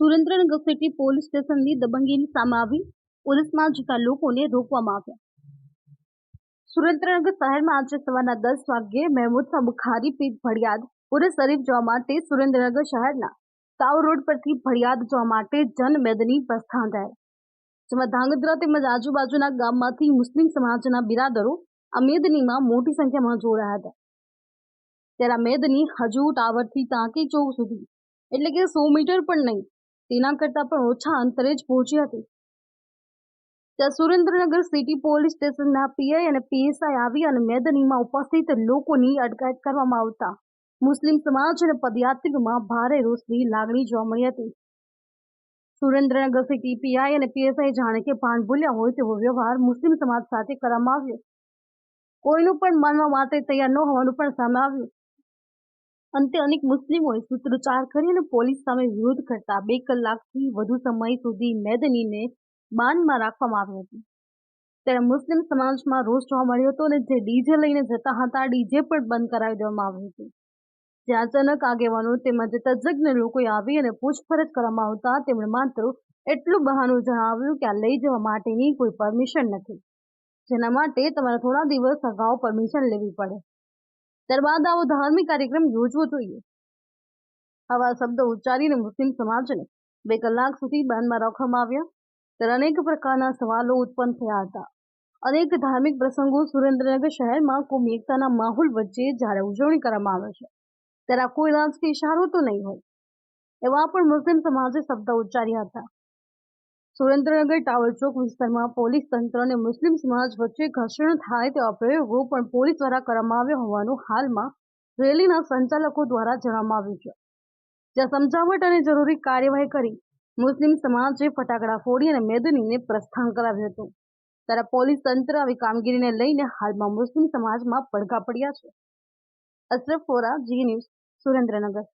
Surendranagar city police સ્ટેશનની દબંગીની સામે આવી. પોલીસમાં જતા લોકોને રોકવામાં આવ્યા. સુરેન્દ્રનગર શહેરમાં આજે સવારના દસ વાગ્યે મહેમૂદ બુખારી પીઠ ભડિયાદ પૂરે શરીફ જવા માટે સુરેન્દ્રનગર શહેરના તાવ રોડ પરથી ભડિયાદ જવા માટે જનમેદની પ્રસ્થાન થયેલ જેમાં ધાંગધ્રા તેમજ આજુબાજુના ગામમાંથી મુસ્લિમ સમાજના બિરાદરો આ મેદનીમાં મોટી સંખ્યામાં જોડાયા હતા. ત્યારે મેદની હજુ ટાવરથી ટાંકી ચોક સુધી, એટલે કે સો મીટર પણ નહીં તેના કરતાં પણ ઓછા અંતરે જ પહોંચી હતી. ત્યાં સુરેન્દ્રનગર સિટી પોલીસ સ્ટેશનના પીઆઈ અને પીએસઆઈ આવી અને મેદનીમાં ઉપસ્થિત લોકોની અટકાયત કરવામાં આવતા મુસ્લિમ સમાજ અને પદયાત્રીઓમાં ભારે રોષની લાગણી જોવા મળી હતી. સુરેન્દ્રનગર સિટી પીઆઈ અને પીએસઆઈ જાણે કે ભાન ભૂલ્યા હોય તેવો વ્યવહાર મુસ્લિમ સમાજ સાથે કરવામાં આવ્યો. કોઈનું પણ માનવા માટે તૈયાર ન હોવાનું પણ સામે આવ્યું. અંતે અનેક મુસ્લિમોએ સૂત્રોચ્ચાર કરી અને પોલીસ સામે વિરોધ કરતા બે કલાકથી વધુ સમય સુધી મેદનીને બાનમાં રાખવામાં આવી હતી. ત્યારે મુસ્લિમ સમાજમાં રોષ જોવા મળ્યો હતો અને જે ડીજે લઈને જતા હતા, ડીજે પણ બંધ કરાવી દેવામાં આવ્યું હતું. જ્યાં અચાનક આગેવાનો તેમજ તજજ્ઞ લોકોએ આવી અને પૂછપરછ કરવામાં આવતા તેમણે માત્ર એટલું બહાનું જણાવ્યું કે આ લઈ જવા માટેની કોઈ પરમિશન નથી. જેના માટે તમારે થોડા દિવસ અગાઉ પરમિશન લેવી પડે. ત્યારબાદ આવો ધાર્મિક કાર્યક્રમ યોજવો જોઈએ. આવા શબ્દો ઉચ્ચારીને મુસ્લિમ સમાજને બે કલાક સુધી બાનમાં રાખવામાં આવ્યા. ત્યારે અનેક પ્રકારના સવાલો ઉત્પન્ન થયા હતા. અનેક ધાર્મિક પ્રસંગો સુરેન્દ્રનગર શહેરમાં કોમી એકતાના માહોલ વચ્ચે જ્યારે ઉજવણી કરવામાં આવે છે, ત્યારે કોઈ રાજકીય ઇશારો તો નહીં હોય. એવા પણ મુસ્લિમ સમાજે શબ્દ ઉચ્ચાર્યા હતા. સુરેન્દ્રનગર ટાવર ચોક વિસ્તારમાં પોલીસ તંત્ર અને મુસ્લિમ સમાજ વચ્ચે ઘર્ષણ થાય તેવા પ્રયોગો પણ પોલીસ દ્વારા કરવામાં આવ્યા હોવાનું હાલમાં રેલીના સંચાલકો દ્વારા જણાવવામાં આવ્યું છે. જ્યાં સમજાવટ અને જરૂરી કાર્યવાહી કરી મુસ્લિમ સમાજે ફટાકડા ફોડી અને મેદનીને પ્રસ્થાન કરાવ્યું હતું. ત્યારે પોલીસ તંત્ર આવી કામગીરીને લઈને હાલમાં મુસ્લિમ સમાજમાં પડઘા પડ્યા છે. અશરફ વોરા, જી ન્યૂઝ, સુરેન્દ્રનગર.